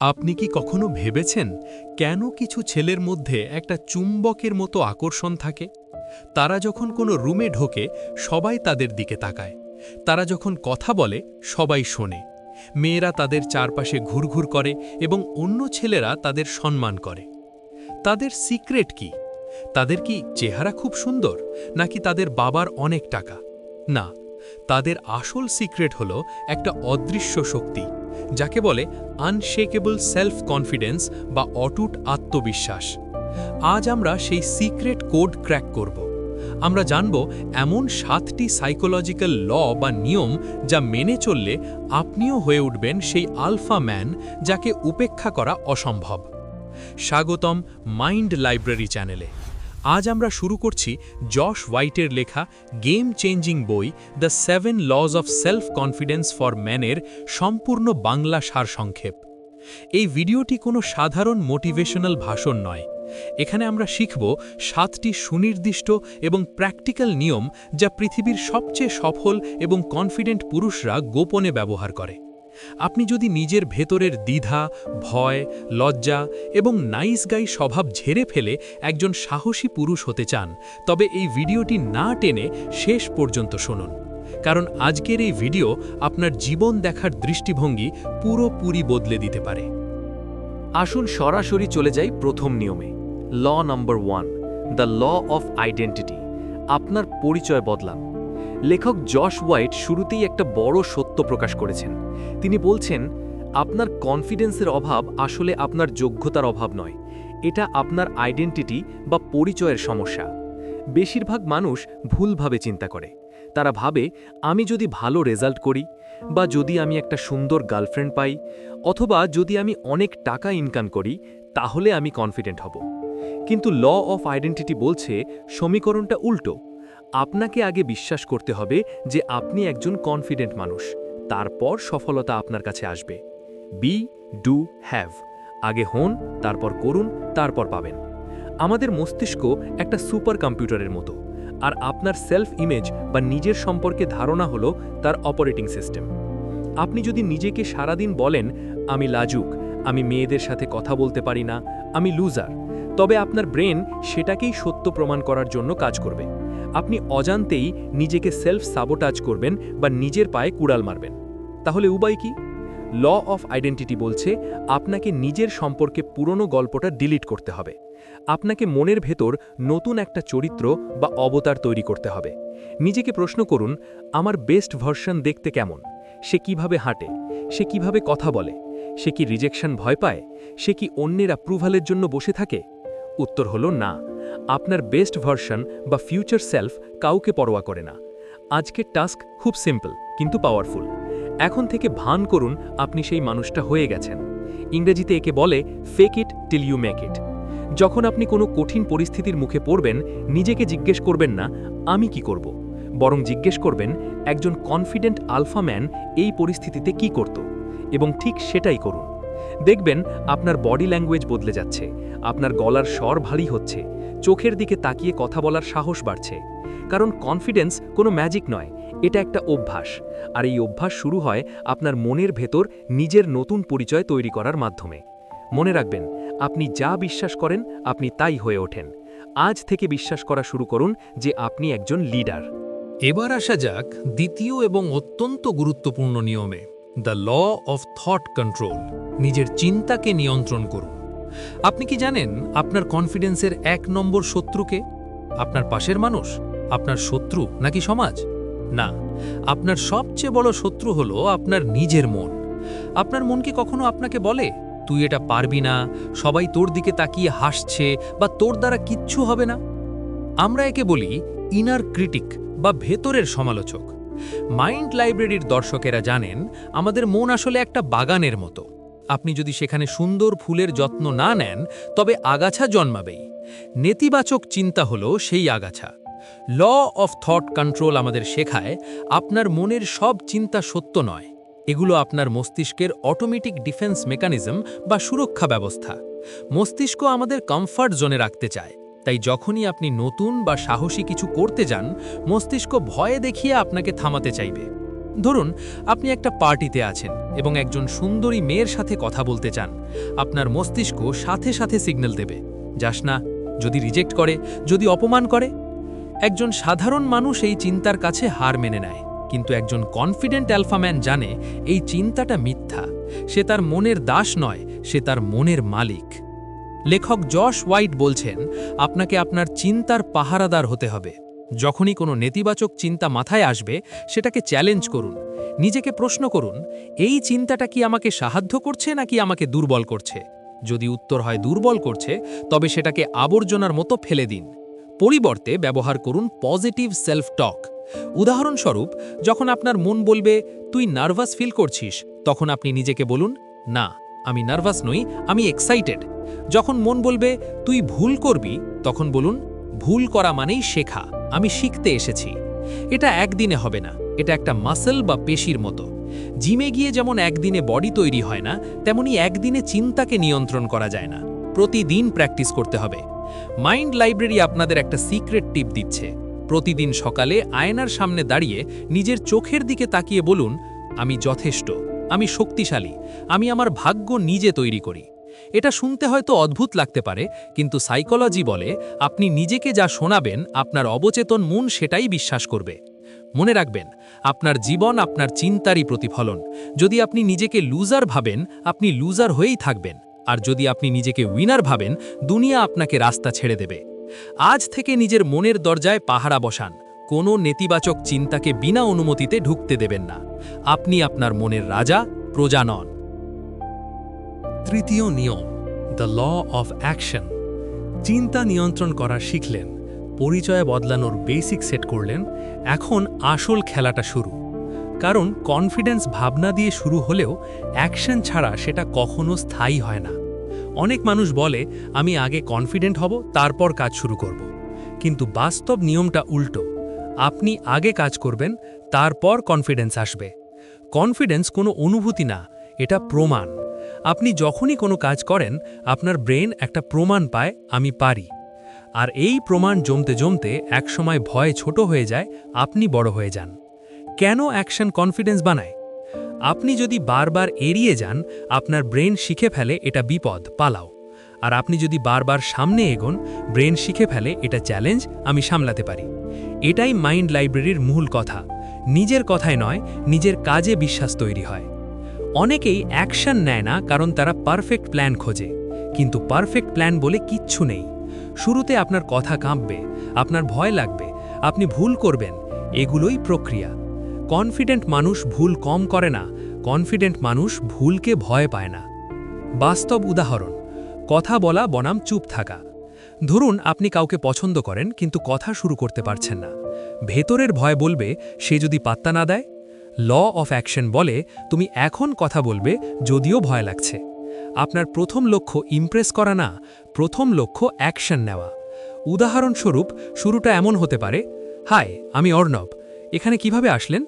আপনি কি কখনো ভেবেছেন কেন কিছু ছেলের মধ্যে একটা চুম্বকের মতো আকর্ষণ থাকে? তারা যখন কোনো রুমে ঢোকে, সবাই তাদের দিকে তাকায়। তারা যখন কথা বলে, সবাই শোনে। মেয়েরা তাদের চারপাশে ঘুরঘুর করে এবং অন্য ছেলেরা তাদের সম্মান করে। তাদের সিক্রেট কি? তাদের কি চেহারা খুব সুন্দর, নাকি তাদের বাবার অনেক টাকা? না, তাদের আসল সিক্রেট হল একটা অদৃশ্য শক্তি। যাকে বলে আনশেকেবল সেলফ কনফিডেন্স বা অটুট আত্মবিশ্বাস। আজ আমরা সেই সিক্রেট কোড ক্র্যাক করব। আমরা জানব এমন সাতটি সাইকোলজিক্যাল ল বা নিয়ম যা মেনে চললে আপনিও হয়ে উঠবেন সেই আলফা ম্যান যাকে উপেক্ষা করা অসম্ভব। স্বাগতম মাইন্ড লাইব্রেরি চ্যানেলে। আজ আমরা শুরু করছি জশ হোয়াইটের লেখা গেম চেঞ্জিং বই the seven laws of self confidence for ম্যানের সম্পূর্ণ বাংলা সারসংক্ষেপ। এই ভিডিওটি কোনো সাধারণ মোটিভেশনাল ভাষণ নয়। এখানে আমরা শিখব সাতটি সুনির্দিষ্ট এবং প্র্যাকটিক্যাল নিয়ম যা পৃথিবীর সবচেয়ে সফল এবং কনফিডেন্ট পুরুষরা গোপনে ব্যবহার করে। আপনি যদি নিজের ভেতরের দ্বিধা, ভয়, লজ্জা এবং নাইস গাই স্বভাব ঝেড়ে ফেলে একজন সাহসী পুরুষ হতে চান, তবে এই ভিডিওটি না টেনে শেষ পর্যন্ত শুনুন। কারণ আজকের এই ভিডিও আপনার জীবন দেখার দৃষ্টিভঙ্গি পুরোপুরি বদলে দিতে পারে। আসুন সরাসরি চলে যাই প্রথম নিয়মে। Law number one the law of identity আপনার পরিচয় বদলান। লেখক জশ হোয়াইট শুরুতেই একটা বড় সত্য প্রকাশ করেছেন। তিনি বলছেন, আপনার কনফিডেন্সের অভাব আসলে আপনার যোগ্যতার অভাব নয়। এটা আপনার আইডেন্টিটি বা পরিচয়ের সমস্যা। বেশিরভাগ মানুষ ভুলভাবে চিন্তা করে। তারা ভাবে, আমি যদি ভালো রেজাল্ট করি বা যদি আমি একটা সুন্দর গার্লফ্রেন্ড পাই অথবা যদি আমি অনেক টাকা ইনকাম করি, তাহলে আমি কনফিডেন্ট হব। কিন্তু ল অফ আইডেন্টিটি বলছে, সমীকরণটা উল্টো। আপনাকে আগে বিশ্বাস করতে হবে যে আপনি একজন কনফিডেন্ট মানুষ। তারপর সফলতা আপনার কাছে আসবে। বি ডু হ্যাভ আগে হন, তারপর করুন, তারপর পাবেন। আমাদের মস্তিষ্ক একটা সুপার কম্পিউটারের মতো। আর আপনার সেলফ ইমেজ বা নিজের সম্পর্কে ধারণা হলো তার অপারেটিং সিস্টেম আপনি যদি নিজেকে সারাদিন বলেন, আমি লাজুক, আমি মেয়েদের সাথে কথা বলতে পারি না, আমি লুজার তবে আপনার ব্রেন সেটাকেই সত্য প্রমাণ করার জন্য কাজ করবে। আপনি অজান্তেই নিজেকে সেলফ সাবোটাজ করবেন বা নিজের পায়ে কুড়াল মারবেন। তাহলে উপায় কি? ল অফ আইডেন্টিটি বলছে, আপনাকে নিজের সম্পর্কে পুরনো গল্পটা ডিলিট করতে হবে। আপনাকে মনের ভেতর নতুন একটা চরিত্র বা অবতার তৈরি করতে হবে। নিজেকে প্রশ্ন করুন, আমার বেস্ট ভার্সন দেখতে কেমন? সে কীভাবে হাঁটে? সে কীভাবে কথা বলে? সে কি রিজেকশন ভয় পায়? সে কি অন্যের অ্যাপ্রুভালের জন্য বসে থাকে? উত্তর হলো না। আপনার বেস্ট ভার্সন বা ফিউচার সেলফ কাউকে পরোয়া করে না। আজকের টাস্ক খুব সিম্পল, কিন্তু পাওয়ারফুল। এখন থেকে ভান করুন আপনি সেই মানুষটা হয়ে গেছেন। ইংরেজিতে একে বলে fake it till you make it যখন আপনি কোনো কঠিন পরিস্থিতির মুখে পড়বেন, নিজেকে জিজ্ঞেস করবেন না, আমি কি করব? বরং জিজ্ঞেস করবেন, একজন কনফিডেন্ট আলফা ম্যান এই পরিস্থিতিতে কি করত? এবং ঠিক সেটাই করুন। দেখবেন আপনার বডি ল্যাঙ্গুয়েজ বদলে যাচ্ছে। আপনার গলার স্বর ভারী হচ্ছে, চোখের দিকে তাকিয়ে কথা বলার সাহস বাড়ছে। কারণ কনফিডেন্স কোনো ম্যাজিক নয়, এটা একটা অভ্যাস। আর এই অভ্যাস শুরু হয় আপনার মনের ভেতর নিজের নতুন পরিচয় তৈরি করার মাধ্যমে। মনে রাখবেন, আপনি যা বিশ্বাস করেন, আপনি তাই হয়ে ওঠেন। আজ থেকে বিশ্বাস করা শুরু করুন যে আপনি একজন লিডার এবার আসা যাক দ্বিতীয় এবং অত্যন্ত গুরুত্বপূর্ণ নিয়মে the law of thought control নিজের চিন্তাকে নিয়ন্ত্রণ করুন। আপনি কি জানেন আপনার কনফিডেন্সের এক নম্বর শত্রুকে? আপনার পাশের মানুষ? আপনার শত্রু নাকি সমাজ? না, আপনার সবচেয়ে বড় শত্রু হলো আপনার নিজের মন। আপনার মন কি কখনো আপনাকে বলে, তুই এটা পারবি না, সবাই তোর দিকে তাকিয়ে হাসছে বা তোর দ্বারা কিচ্ছু হবে না আমরা একে বলি ইনার ক্রিটিক বা ভেতরের সমালোচক। মাইন্ড লাইব্রেরির দর্শকেরা জানেন, আমাদের মন আসলে একটা বাগানের মতো। আপনি যদি সেখানে সুন্দর ফুলের যত্ন না নেন, তবে আগাছা জন্মাবেই। নেতিবাচক চিন্তা হলো সেই আগাছা। ল অফ থট কন্ট্রোল আমাদের শেখায়, আপনার মনের সব চিন্তা সত্য নয়। এগুলো আপনার মস্তিষ্কের অটোমেটিক ডিফেন্স মেকানিজম বা সুরক্ষা ব্যবস্থা। মস্তিষ্ক আমাদের কমফর্ট জোনে রাখতে চায়। তাই যখনই আপনি নতুন বা সাহসী কিছু করতে যান, মস্তিষ্ক ভয়ে দেখিয়ে আপনাকে থামাতে চাইবে। ধরুন, আপনি একটা পার্টিতে আছেন এবং একজন সুন্দরী মেয়ের সাথে কথা বলতে চান। আপনার মস্তিষ্ক সাথে সাথে সিগন্যাল দেবে। যাস না, যদি রিজেক্ট করে, যদি অপমান করে। একজন সাধারণ মানুষ এই চিন্তার কাছে হার মেনে নেয়, কিন্তু একজন কনফিডেন্ট অ্যালফাম্যান জানে এই চিন্তাটা মিথ্যা। সে তার মনের দাস নয়, সে তার মনের মালিক। লেখক জশ হোয়াইট বলছেন, আপনাকে আপনার চিন্তার পাহারাদার হতে হবে। যখনই কোনো নেতিবাচক চিন্তা মাথায় আসবে, সেটাকে চ্যালেঞ্জ করুন। নিজেকে প্রশ্ন করুন, এই চিন্তাটা কি আমাকে সাহায্য করছে নাকি আমাকে দুর্বল করছে? যদি উত্তর হয় দুর্বল করছে, তবে সেটাকে আবর্জনার মতো ফেলে দিন। পরিবর্তে ব্যবহার করুন পজিটিভ সেলফ টক উদাহরণস্বরূপ, যখন আপনার মন বলবে, তুই নার্ভাস ফিল করছিস, তখন আপনি নিজেকে বলুন, না, আমি নার্ভাস নই, আমি এক্সাইটেড যখন মন বলবে, তুই ভুল করবি, তখন বলুন ভুল করা মানেই শেখা। আমি শিখতে এসেছি। এটা একদিনে হবে না। এটা একটা মাসেল বা পেশির মতো। জিমে গিয়ে যেমন একদিনে বডি তৈরি হয় না, তেমনি একদিনে চিন্তাকে নিয়ন্ত্রণ করা যায় না। প্রতিদিন প্র্যাকটিস করতে হবে। মাইন্ড লাইব্রেরি আপনাদের একটা সিক্রেট টিপ দিচ্ছে। প্রতিদিন সকালে আয়নার সামনে দাঁড়িয়ে নিজের চোখের দিকে তাকিয়ে বলুন, আমি যথেষ্ট। আমি শক্তিশালী। আমি আমার ভাগ্য নিজে তৈরি করি। এটা শুনতে হয়তো অদ্ভুত লাগতে পারে, কিন্তু সাইকোলজি বলে আপনি নিজেকে যা শোনাবেন, আপনার অবচেতন মন সেটাই বিশ্বাস করবে। মনে রাখবেন, আপনার জীবন আপনার চিন্তারই প্রতিফলন। যদি আপনি নিজেকে লুজার ভাবেন, আপনি লুজার হয়েই থাকবেন। আর যদি আপনি নিজেকে উইনার ভাবেন, দুনিয়া আপনাকে রাস্তা ছেড়ে দেবে। আজ থেকে নিজের মনের দরজায় পাহারা বসান। কোনো নেতিবাচক চিন্তাকে বিনা অনুমতিতে ঢুকতে দেবেন না। আপনি আপনার মনের রাজা, প্রজা নন। তৃতীয় নিয়ম দ্য ল অফ অ্যাকশন চিন্তা নিয়ন্ত্রণ করা শিখলেন, পরিচয় বদলানোর বেসিক সেট করলেন, এখন আসল খেলাটা শুরু। কারণ কনফিডেন্স ভাবনা দিয়ে শুরু হলেও অ্যাকশন ছাড়া সেটা কখনো স্থায়ী হয় না। অনেক মানুষ বলে, আমি আগে কনফিডেন্ট হব, তারপর কাজ শুরু করব। কিন্তু বাস্তব নিয়মটা উল্টো। আপনি আগে কাজ করবেন, তারপর কনফিডেন্স আসবে। কনফিডেন্স কোনো অনুভূতি না, এটা প্রমাণ। আপনি যখনই কোনো কাজ করেন, আপনার ব্রেন একটা প্রমাণ পায়, আমি পারি। আর এই প্রমাণ জমতে জমতে একসময় ভয় ছোট হয়ে যায়, আপনি বড় হয়ে যান। কেন অ্যাকশন কনফিডেন্স বানায়? আপনি যদি বারবার এড়িয়ে যান, আপনার ব্রেন শিখে ফেলে এটা বিপদ, পালাও। আর আপনি যদি বারবার সামনে এগোন, ব্রেন শিখে ফেলে এটা চ্যালেঞ্জ, আমি সামলাতে পারি। এটাই মাইন্ড লাইব্রেরির মূল কথা। নিজের কথায় নয়, নিজের কাজে বিশ্বাস তৈরি হয়। অনেকেই অ্যাকশন নেয় না কারণ তারা পারফেক্ট প্ল্যান খোঁজে। কিন্তু পারফেক্ট প্ল্যান বলে কিচ্ছু নেই। শুরুতে আপনার কথা কাঁপবে, আপনার ভয় লাগবে, আপনি ভুল করবেন, এগুলোই প্রক্রিয়া। কনফিডেন্ট মানুষ ভুল কম করে না, কনফিডেন্ট মানুষ ভুলকে ভয় পায় না। বাস্তব উদাহরণ, কথা বলা বনাম চুপ থাকা। ধরুন আপনি কাউকে পছন্দ করেন কিন্তু কথা শুরু করতে পারছেন না। ভেতরের ভয় বলবে, সে যদি পাত্তা না দেয় ল অফ অ্যাকশন বলে তুমি এখন কথা বলবে যদিও ভয় লাগছে। আপনার প্রথম লক্ষ্য ইমপ্রেস করা না, প্রথম লক্ষ্য অ্যাকশন নেওয়া। উদাহরণস্বরূপ, শুরুটা এমন হতে পারে হাই আমি অর্ণব। এখানে কীভাবে আসলেন?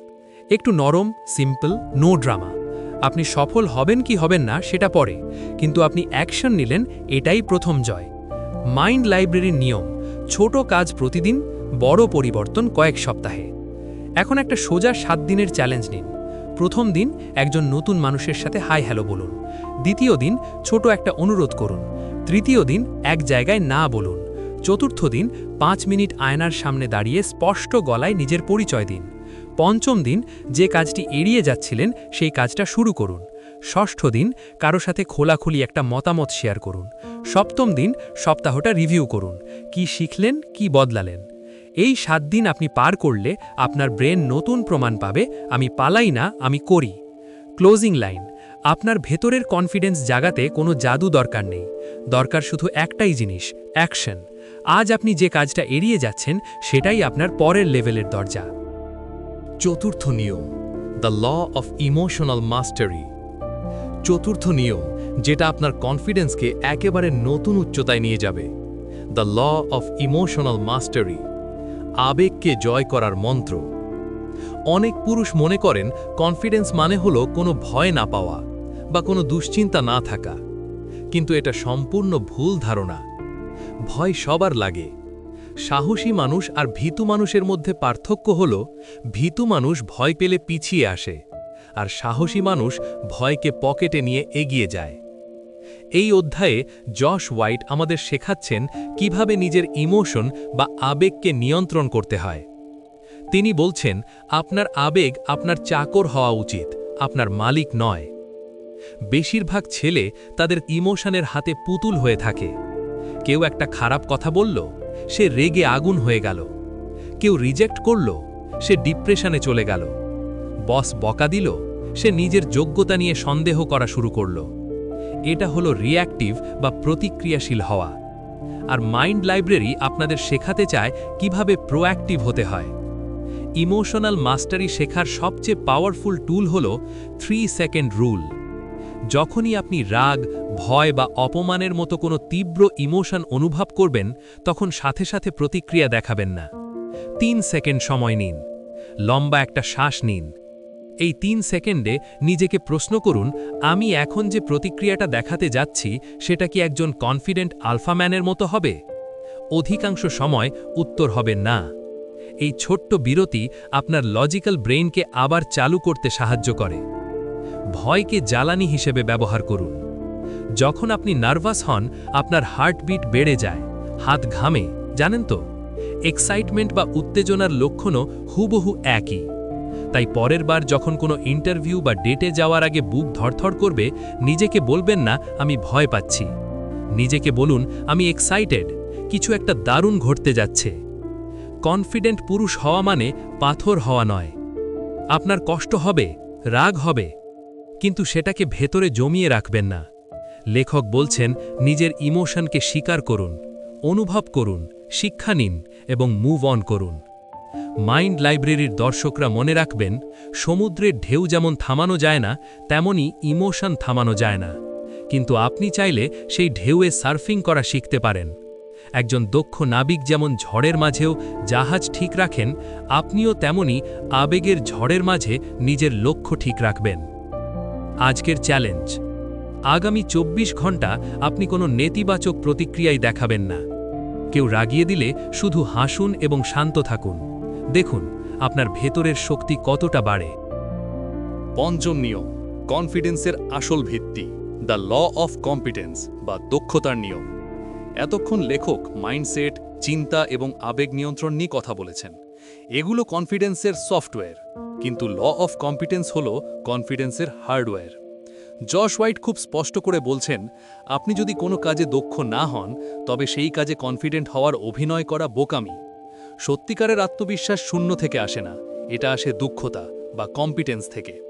একটু নরম সিম্পল নো ড্রামা আপনি সফল হবেন কি হবেন না সেটা পরে, কিন্তু আপনি অ্যাকশন নিলেন এটাই প্রথম জয়। মাইন্ড লাইব্রেরির নিয়ম, ছোট কাজ প্রতিদিন, বড় পরিবর্তন কয়েক সপ্তাহে। এখন একটা সোজা সাত দিনের চ্যালেঞ্জ নিন। প্রথম দিন একজন নতুন মানুষের সাথে হাই হ্যালো বলুন। দ্বিতীয় দিন ছোট একটা অনুরোধ করুন। তৃতীয় দিন এক জায়গায় না বলুন। চতুর্থ দিন পাঁচ মিনিট আয়নার সামনে দাঁড়িয়ে স্পষ্ট গলায় নিজের পরিচয় দিন। পঞ্চম দিন যে কাজটি এড়িয়ে যাচ্ছিলেন সেই কাজটা শুরু করুন। ষষ্ঠ দিন কারও সাথে খোলাখুলি একটা মতামত শেয়ার করুন। সপ্তম দিন সপ্তাহটা রিভিউ করুন। কি শিখলেন, কি বদলালেন? এই সাত দিন আপনি পার করলে আপনার ব্রেন নতুন প্রমাণ পাবে, আমি পালাই না, আমি করি। ক্লোজিং লাইন, আপনার ভেতরের কনফিডেন্স জাগাতে কোনো জাদু দরকার নেই। দরকার শুধু একটাই জিনিস, অ্যাকশন। আজ আপনি যে কাজটা এড়িয়ে যাচ্ছেন, সেটাই আপনার পরের লেভেলের দরজা। চতুর্থ নিয়ম দ্য ল অফ ইমোশনাল মাস্টারি চতুর্থ নিয়ম, যেটা আপনার কনফিডেন্সকে একেবারে নতুন উচ্চতায় নিয়ে যাবে। দ্য ল অফ ইমোশনাল মাস্টারি আবেগকে জয় করার মন্ত্র। অনেক পুরুষ মনে করেন কনফিডেন্স মানে হলো কোনো ভয় না পাওয়া বা কোনো দুশ্চিন্তা না থাকা। কিন্তু এটা সম্পূর্ণ ভুল ধারণা। ভয় সবার লাগে। সাহসী মানুষ আর ভীতু মানুষের মধ্যে পার্থক্য হল, ভীতু মানুষ ভয় পেলে পিছিয়ে আসে, আর সাহসী মানুষ ভয়কে পকেটে নিয়ে এগিয়ে যায়। এই অধ্যায়ে জশ হোয়াইট আমাদের শেখাচ্ছেন কীভাবে নিজের ইমোশন বা আবেগকে নিয়ন্ত্রণ করতে হয়। তিনি বলছেন, আপনার আবেগ আপনার চাকর হওয়া উচিত, আপনার মালিক নয়। বেশিরভাগ ছেলে তাদের ইমোশনের হাতে পুতুল হয়ে থাকে। কেউ একটা খারাপ কথা বলল, সে রেগে আগুন হয়ে গেল। কেউ রিজেক্ট করল, সে ডিপ্রেশনে চলে গেল। বস বকা দিল, সে নিজের যোগ্যতা নিয়ে সন্দেহ করা শুরু করল। এটা হলো রিঅ্যাক্টিভ বা প্রতিক্রিয়াশীল হওয়া। আর মাইন্ড লাইব্রেরি আপনাদের শেখাতে চায় কীভাবে প্রোঅ্যাক্টিভ হতে হয়। ইমোশনাল মাস্টারি শেখার সবচেয়ে পাওয়ারফুল টুল হল থ্রি সেকেন্ড রুল যখনই আপনি রাগ, ভয় বা অপমানের মতো কোনো তীব্র ইমোশন অনুভব করবেন, তখন সাথে সাথে প্রতিক্রিয়া দেখাবেন না। তিন সেকেন্ড সময় নিন। লম্বা একটা শ্বাস নিন। এই তিন সেকেন্ডে নিজেকে প্রশ্ন করুন, আমি এখন যে প্রতিক্রিয়াটা দেখাতে যাচ্ছি, সেটা কি একজন কনফিডেন্ট আলফাম্যানের মতো হবে? অধিকাংশ সময় উত্তর হবে না। এই ছোট্ট বিরতি আপনার লজিক্যাল ব্রেইনকে আবার চালু করতে সাহায্য করে। ভয়কে জ্বালানি হিসেবে ব্যবহার করুন। যখন আপনি নার্ভাস হন, আপনার হার্টবিট বেড়ে যায়, হাত ঘামে, জানেন তো? এক্সাইটমেন্ট বা উত্তেজনার লক্ষণও হুবহু একই। তাই পরের বার যখন কোনো ইন্টারভিউ বা ডেটে যাওয়ার আগে বুক ধরথর করবে, নিজেকে বলবেন না, আমি ভয় পাচ্ছি। নিজেকে বলুন, আমি এক্সাইটেড কিছু একটা দারুণ ঘটতে যাচ্ছে। কনফিডেন্ট পুরুষ হওয়া মানে পাথর হওয়া নয়। আপনার কষ্ট হবে, রাগ হবে, কিন্তু সেটাকে ভেতরে জমিয়ে রাখবেন না। লেখক বলছেন, নিজের ইমোশনকে স্বীকার করুন, অনুভব করুন, শিক্ষা নিন এবং মুভ অন করুন। মাইন্ড লাইব্রেরির দর্শকরা মনে রাখবেন, সমুদ্রের ঢেউ যেমন থামানো যায় না, তেমনই ইমোশন থামানো যায় না। কিন্তু আপনি চাইলে সেই ঢেউয়ে সার্ফিং করা শিখতে পারেন। একজন দক্ষ নাবিক যেমন ঝড়ের মাঝেও জাহাজ ঠিক রাখেন, আপনিও তেমনি আবেগের ঝড়ের মাঝে নিজের লক্ষ্য ঠিক রাখবেন। আজকের চ্যালেঞ্জ, আগামী ২৪ ঘণ্টা আপনি কোনো নেতিবাচক প্রতিক্রিয়াই দেখাবেন না। কেউ রাগিয়ে দিলে শুধু হাসুন এবং শান্ত থাকুন। দেখুন, আপনার ভেতরের শক্তি কতটা বাড়ে। পঞ্চম নিয়ম কনফিডেন্সের আসল ভিত্তি দ্য ল অফ কম্পিটেন্স বা দক্ষতার নিয়ম। এতক্ষণ লেখক মাইন্ডসেট, চিন্তা এবং আবেগ নিয়ন্ত্রণ নিয়ে কথা বলেছেন। এগুলো কনফিডেন্সের সফটওয়্যার, কিন্তু ল অফ কম্পিটেন্স হল কনফিডেন্সের হার্ডওয়্যার। জশ হোয়াইট খুব স্পষ্ট করে বলছেন, আপনি যদি কোনো কাজে দক্ষ না হন, তবে সেই কাজে কনফিডেন্ট হওয়ার অভিনয় করা বোকামি। সত্যিকারের আত্মবিশ্বাস শূন্য থেকে আসে না। এটা আসে দুঃখতা বা কম্পিটেন্স থেকে।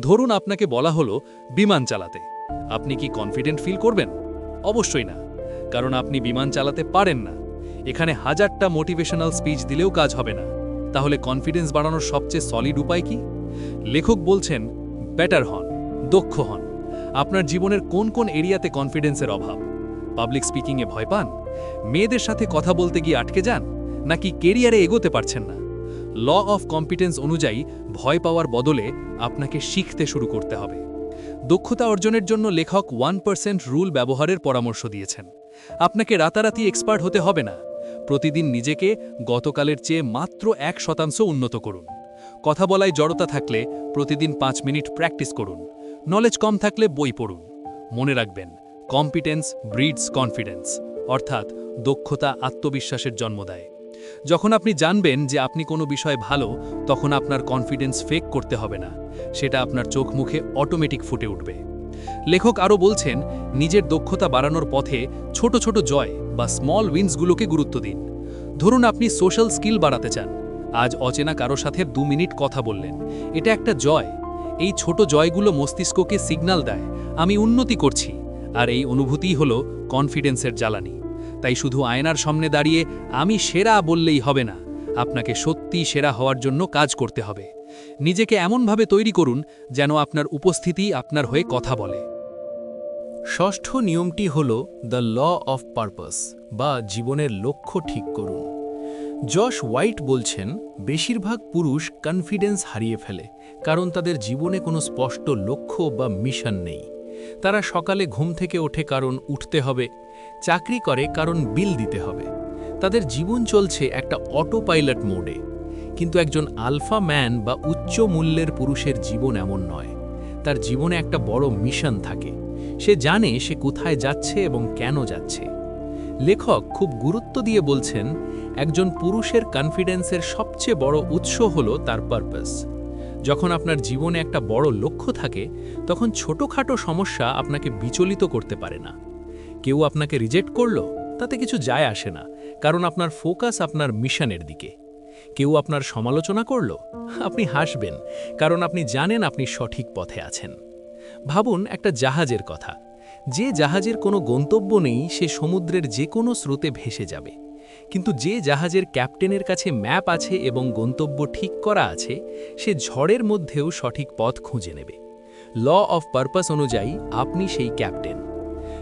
ধরুন আপনাকে বলা হলো বিমান চালাতে। আপনি কি কনফিডেন্ট ফিল করবেন? অবশ্যই না। কারণ আপনি বিমান চালাতে পারেন না। এখানে হাজারটা মোটিভেশনাল স্পিচ দিলেও কাজ হবে না। তাহলে কনফিডেন্স বাড়ানোর সবচেয়ে সলিড উপায় কি? লেখক বলছেন বেটার হন, দক্ষ হন। আপনার জীবনের কোন কোন এরিয়াতে কনফিডেন্সের অভাব? পাবলিক স্পিকিংয়ে ভয় পান? মেয়েদের সাথে কথা বলতে গিয়ে আটকে যান? নাকি কেরিয়ারে এগোতে পারছেন না। ল অফ কম্পিটেন্স অনুযায়ী ভয় পাওয়ার বদলে আপনাকে শিখতে শুরু করতে হবে। দক্ষতা অর্জনের জন্য লেখক ওয়ান পার্সেন্ট রুল ব্যবহারের পরামর্শ দিয়েছেন। আপনাকে রাতারাতি এক্সপার্ট হতে হবে না। প্রতিদিন নিজেকে গতকালের চেয়ে মাত্র এক শতাংশ উন্নত করুন। কথা বলায় জড়তা থাকলে প্রতিদিন পাঁচ মিনিট প্র্যাকটিস করুন। নলেজ কম থাকলে বই পড়ুন। মনে রাখবেন, কম্পিটেন্স ব্রিডস কনফিডেন্স, অর্থাৎ দক্ষতা আত্মবিশ্বাসের জন্ম দেয়। যখন আপনি জানবেন যে আপনি কোনো বিষয়ে ভালো, তখন আপনার কনফিডেন্স ফেক করতে হবে না। সেটা আপনার চোখ মুখে অটোমেটিক ফুটে উঠবে। লেখক আরও বলছেন, নিজের দক্ষতা বাড়ানোর পথে ছোট ছোট জয় বা স্মল উইন্সগুলোকে গুরুত্ব দিন। ধরুন আপনি সোশ্যাল স্কিল বাড়াতে চান। আজ অচেনা কারও সাথে দু মিনিট কথা বললেন। এটা একটা জয়। এই ছোট জয়গুলো মস্তিষ্ককে সিগন্যাল দেয়, আমি উন্নতি করছি। আর এই অনুভূতিই হল কনফিডেন্সের জ্বালানি। তাই শুধু আয়নার সামনে দাঁড়িয়ে আমি সেরা বললেই হবে না। আপনাকে সত্যি সেরা হওয়ার জন্য কাজ করতে হবে। নিজেকে এমনভাবে তৈরি করুন যেন আপনার উপস্থিতি আপনার হয়ে কথা বলে। ষষ্ঠ নিয়মটি হল দ্য ল অফ পারপাস বা জীবনের লক্ষ্য ঠিক করুন। জশ হোয়াইট বলছেন, বেশিরভাগ পুরুষ কনফিডেন্স হারিয়ে ফেলে, কারণ তাদের জীবনে কোনো স্পষ্ট লক্ষ্য বা মিশন নেই। তারা সকালে ঘুম থেকে ওঠে কারণ উঠতে হবে, চাকরি করে কারণ বিল দিতে হবে। তাদের জীবন চলছে একটা অটো পাইলট মোডে। কিন্তু একজন আলফা ম্যান বা উচ্চ মূল্যের পুরুষের জীবন এমন নয়। তার জীবনে একটা বড় মিশন থাকে। সে জানে সে কোথায় যাচ্ছে এবং কেন যাচ্ছে। লেখক খুব গুরুত্ব দিয়ে বলছেন, একজন পুরুষের কনফিডেন্সের সবচেয়ে বড় উৎস হল তার পারপাস যখন আপনার জীবনে একটা বড় লক্ষ্য থাকে, তখন ছোটখাটো সমস্যা আপনাকে বিচলিত করতে পারে না। কেউ আপনাকে রিজেক্ট করল, তাতে কিছু যায় আসে না, কারণ আপনার ফোকাস আপনার মিশনের দিকে। কেউ আপনার সমালোচনা করল, আপনি হাসবেন, কারণ আপনি জানেন আপনি সঠিক পথে আছেন। ভাবুন একটা জাহাজের কথা, যে জাহাজের কোনো গন্তব্য নেই, সে সমুদ্রের যে কোনো স্রোতে ভেসে যাবে। কিন্তু যে জাহাজের ক্যাপ্টেনের কাছে ম্যাপ আছে এবং গন্তব্য ঠিক করা আছে, সে ঝড়ের মধ্যেও সঠিক পথ খুঁজে নেবে। ল অফ পারপাস অনুযায়ী আপনি সেই ক্যাপ্টেন।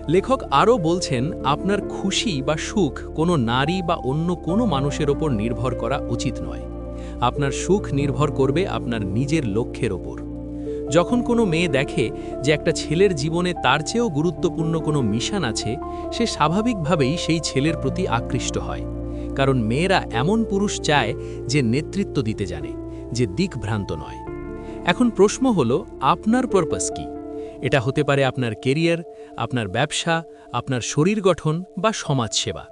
লেখক আরও বলছেন, আপনার খুশি বা সুখ কোনো নারী বা অন্য কোনো মানুষের ওপর নির্ভর করা উচিত নয়। আপনার সুখ নির্ভর করবে আপনার নিজের লক্ষ্যের ওপর। যখন কোনো মেয়ে দেখে যে একটা ছেলের জীবনে তার চেয়েও গুরুত্বপূর্ণ কোনো মিশন আছে, সে স্বাভাবিকভাবেই সেই ছেলের প্রতি আকৃষ্ট হয়। কারণ মেয়েরা এমন পুরুষ চায় যে নেতৃত্ব দিতে জানে, যে দিকভ্রান্ত নয়। এখন প্রশ্ন হলো, আপনার পারপাস কি? এটা হতে পারে আপনার কেরিয়ার আপনার ব্যবসা, আপনার শরীর গঠন বা সমাজসেবা।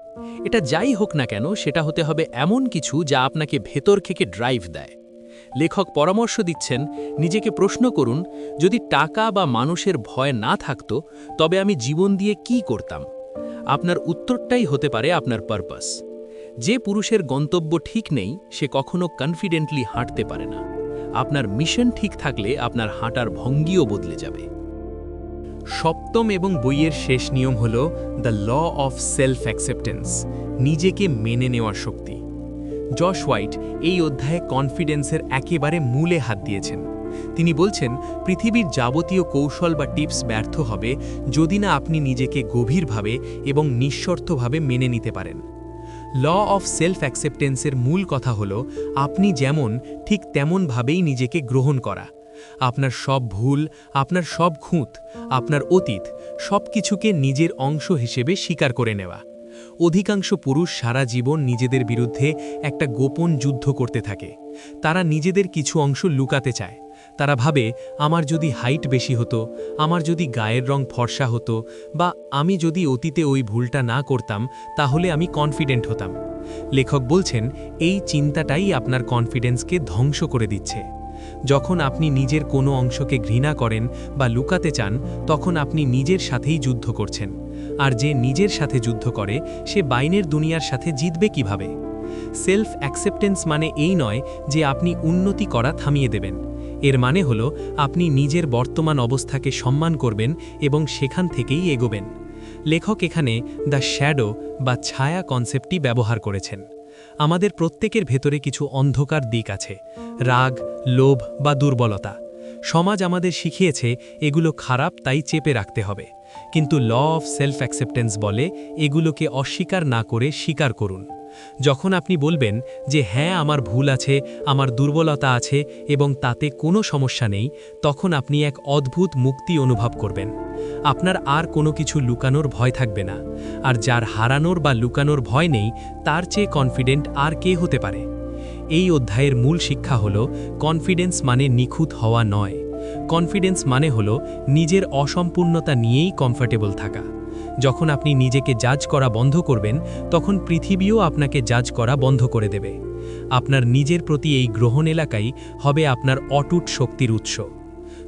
এটা যাই হোক না কেন, সেটা হতে হবে এমন কিছু যা আপনাকে ভেতর থেকে ড্রাইভ দেয়। লেখক পরামর্শ দিচ্ছেন, নিজেকে প্রশ্ন করুন, যদি টাকা বা মানুষের ভয় না থাকতো, তবে আমি জীবন দিয়ে কি করতাম? আপনার উত্তরটাই হতে পারে আপনার পারপাস যে পুরুষের গন্তব্য ঠিক নেই, সে কখনো কনফিডেন্টলি হাঁটতে পারে না। আপনার মিশন ঠিক থাকলে আপনার হাঁটার ভঙ্গিও বদলে যাবে। সপ্তম এবং বইয়ের শেষ নিয়ম হল the law of self acceptance নিজেকে মেনে নেওয়ার শক্তি। জশ হোয়াইট এই অধ্যায়ে কনফিডেন্সের একেবারে মূলে হাত দিয়েছেন। তিনি বলছেন, পৃথিবীর যাবতীয় কৌশল বা টিপস ব্যর্থ হবে যদি না আপনি নিজেকে গভীরভাবে এবং নিঃশর্তভাবে মেনে নিতে পারেন। ল অফ সেলফ অ্যাকসেপ্টেন্সের মূল কথা হল, আপনি যেমন, ঠিক তেমনভাবেই নিজেকে গ্রহণ করা। আপনার সব ভুল, আপনার সব খুঁত, আপনার অতীত সব কিছুকে নিজের অংশ হিসেবে স্বীকার করে নেওয়া। অধিকাংশ পুরুষ সারা জীবন নিজেদের বিরুদ্ধে একটা গোপন যুদ্ধ করতে থাকে। তারা নিজেদের কিছু অংশ লুকাতে চায়। তারা ভাবে, আমার যদি হাইট বেশি হতো, আমার যদি গায়ের রং ফর্সা হতো বা আমি যদি অতীতে ওই ভুলটা না করতাম, তাহলে আমি কনফিডেন্ট হতাম। লেখক বলছেন, এই চিন্তাটাই আপনার কনফিডেন্সকে ধ্বংস করে দিচ্ছে। যখন আপনি নিজের কোনো অংশকে ঘৃণা করেন বা লুকাতে চান, তখন আপনি নিজের সাথেই যুদ্ধ করছেন। আর যে নিজের সাথে যুদ্ধ করে, সে বাইনের দুনিয়ার সাথে জিতবে কীভাবে? সেলফ অ্যাকসেপ্টেন্স মানে এই নয় যে আপনি উন্নতি করা থামিয়ে দেবেন। এর মানে হল, আপনি নিজের বর্তমান অবস্থাকে সম্মান করবেন এবং সেখান থেকেই এগোবেন। লেখক এখানে দ্য শ্যাডো বা ছায়া কনসেপ্টটি ব্যবহার করেছেন। আমাদের প্রত্যেকের ভেতরে কিছু অন্ধকার দিক আছে, রাগ, লোভ বা দুর্বলতা। সমাজ আমাদের শিখিয়েছে এগুলো খারাপ তাই চেপে রাখতে হবে। কিন্তু ল অফ সেলফ অ্যাকসেপ্টেন্স বলে এগুলোকে অস্বীকার না করে স্বীকার করুন। যখন আপনি বলবেন যে হ্যাঁ আমার ভুল আছে, আমার দুর্বলতা আছে এবং তাতে কোনো সমস্যা নেই, তখন আপনি এক অদ্ভুত মুক্তি অনুভব করবেন। আপনার আর কোনো কিছু লুকানোর ভয় থাকবে না। আর যার হারানোর বা লুকানোর ভয় নেই, তার চেয়ে কনফিডেন্ট আর কে হতে পারে? এই অধ্যায়ের মূল শিক্ষা হল কনফিডেন্স মানে নিখুঁত হওয়া নয়। কনফিডেন্স মানে হল, নিজের অসম্পূর্ণতা নিয়েই কমফর্টেবল থাকা। যখন আপনি নিজেকে জাজ করা বন্ধ করবেন, তখন পৃথিবীও আপনাকে জাজ করা বন্ধ করে দেবে। আপনার নিজের প্রতি এই গ্রহণ এলাকাই হবে আপনার অটুট শক্তির উৎস।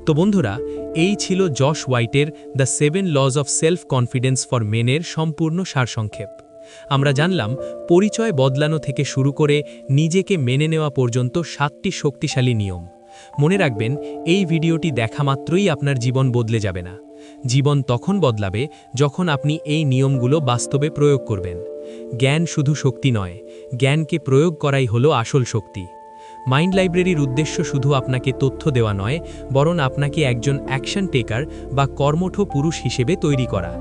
তো বন্ধুরা, এই ছিল জশ হোয়াইটের the seven laws of self confidence for মেনের সম্পূর্ণ সারসংক্ষেপ আমরা জানলাম, পরিচয় বদলানো থেকে শুরু করে নিজেকে মেনে নেওয়া পর্যন্ত সাতটি শক্তিশালী নিয়ম। মনে রাখবেন, এই ভিডিওটি দেখা মাত্রই আপনার জীবন বদলে যাবে না। জীবন তখন বদলাবে যখন আপনি এই নিয়মগুলো বাস্তবে প্রয়োগ করবেন। জ্ঞান শুধু শক্তি নয়, জ্ঞানকে প্রয়োগ করাই হলো আসল শক্তি। মাইন্ড লাইব্রেরির উদ্দেশ্য শুধু আপনাকে তথ্য দেওয়া নয়, বরং আপনাকে একজন অ্যাকশন টেকার বা কর্মঠ পুরুষ হিসেবে তৈরি করা।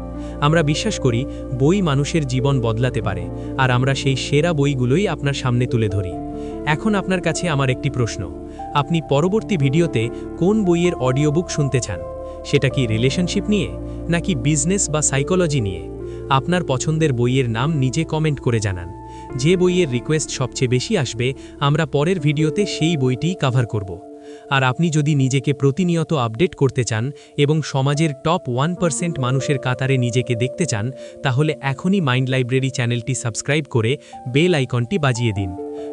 আমরা বিশ্বাস করি, বই মানুষের জীবন বদলাতে পারে, আর আমরা সেই সেরা বইগুলোই আপনার সামনে তুলে ধরি। এখন আপনার কাছে আমার একটি প্রশ্ন, আপনি পরবর্তী ভিডিওতে কোন বইয়ের অডিও বুক শুনতে চান? সেটা কি রিলেশনশিপ নিয়ে, নাকি বিজনেস বা সাইকোলজি নিয়ে? আপনার পছন্দের বইয়ের নাম নিজে কমেন্ট করে জানান। যে বইয়ের রিকোয়েস্ট সবচেয়ে বেশি আসবে, আমরা পরের ভিডিওতে সেই বইটিই কাভার করব। আর আপনি যদি নিজেকে প্রতিনিয়ত আপডেট করতে চান এবং সমাজের টপ ওয়ান মানুষের কাতারে নিজেকে দেখতে চান, তাহলে এখনই মাইন্ড লাইব্রেরি চ্যানেলটি সাবস্ক্রাইব করে বেল আইকনটি বাজিয়ে দিন।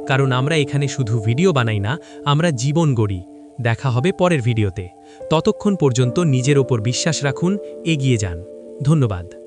কারণ আমরা এখানে শুধু ভিডিও বানাই না, আমরা জীবন গড়ি। দেখা হবে পরের ভিডিওতে। ততক্ষণ পর্যন্ত নিজের ওপর বিশ্বাস রাখুন এগিয়ে যান। ধন্যবাদ।